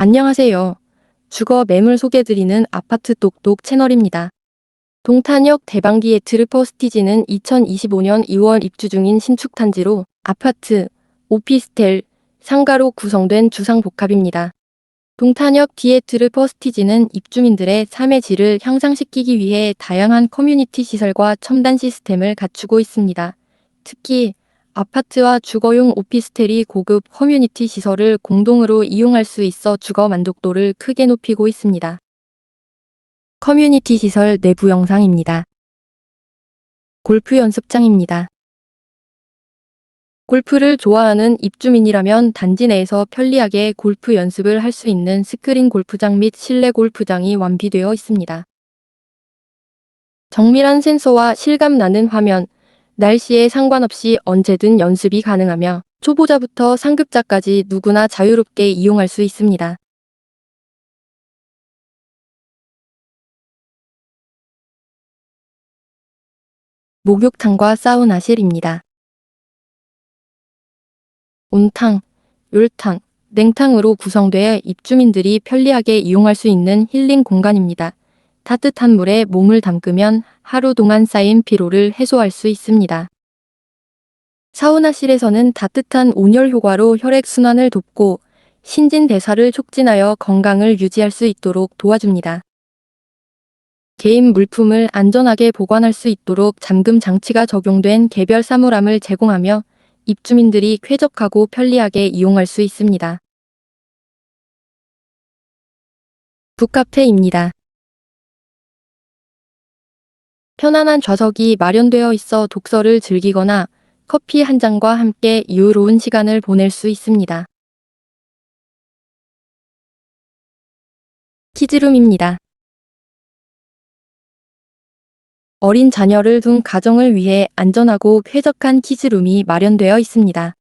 안녕하세요. 주거 매물 소개드리는 아파트 똑똑 채널입니다. 동탄역 대방기 에트르퍼스티지는 2025년 2월 입주 중인 신축 단지로 아파트, 오피스텔, 상가로 구성된 주상복합입니다. 동탄역 디에트르 퍼스티지는 입주민들의 삶의 질을 향상시키기 위해 다양한 커뮤니티 시설과 첨단 시스템을 갖추고 있습니다. 특히 아파트와 주거용 오피스텔이 고급 커뮤니티 시설을 공동으로 이용할 수 있어 주거 만족도를 크게 높이고 있습니다. 커뮤니티 시설 내부 영상입니다. 골프 연습장입니다. 골프를 좋아하는 입주민이라면 단지 내에서 편리하게 골프 연습을 할 수 있는 스크린 골프장 및 실내 골프장이 완비되어 있습니다. 정밀한 센서와 실감 나는 화면, 날씨에 상관없이 언제든 연습이 가능하며 초보자부터 상급자까지 누구나 자유롭게 이용할 수 있습니다. 목욕탕과 사우나실입니다. 온탕, 율탕, 냉탕으로 구성되어 입주민들이 편리하게 이용할 수 있는 힐링 공간입니다. 따뜻한 물에 몸을 담그면 하루 동안 쌓인 피로를 해소할 수 있습니다. 사우나실에서는 따뜻한 온열 효과로 혈액순환을 돕고 신진대사를 촉진하여 건강을 유지할 수 있도록 도와줍니다. 개인 물품을 안전하게 보관할 수 있도록 잠금 장치가 적용된 개별 사물함을 제공하며 입주민들이 쾌적하고 편리하게 이용할 수 있습니다. 북카페입니다. 편안한 좌석이 마련되어 있어 독서를 즐기거나 커피 한 잔과 함께 유로운 시간을 보낼 수 있습니다. 키즈룸입니다. 어린 자녀를 둔 가정을 위해 안전하고 쾌적한 키즈룸이 마련되어 있습니다.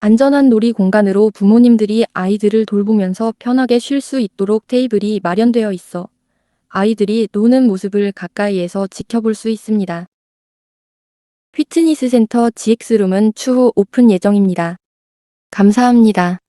안전한 놀이 공간으로 부모님들이 아이들을 돌보면서 편하게 쉴 수 있도록 테이블이 마련되어 있어 아이들이 노는 모습을 가까이에서 지켜볼 수 있습니다. 피트니스 센터 GX룸은 추후 오픈 예정입니다. 감사합니다.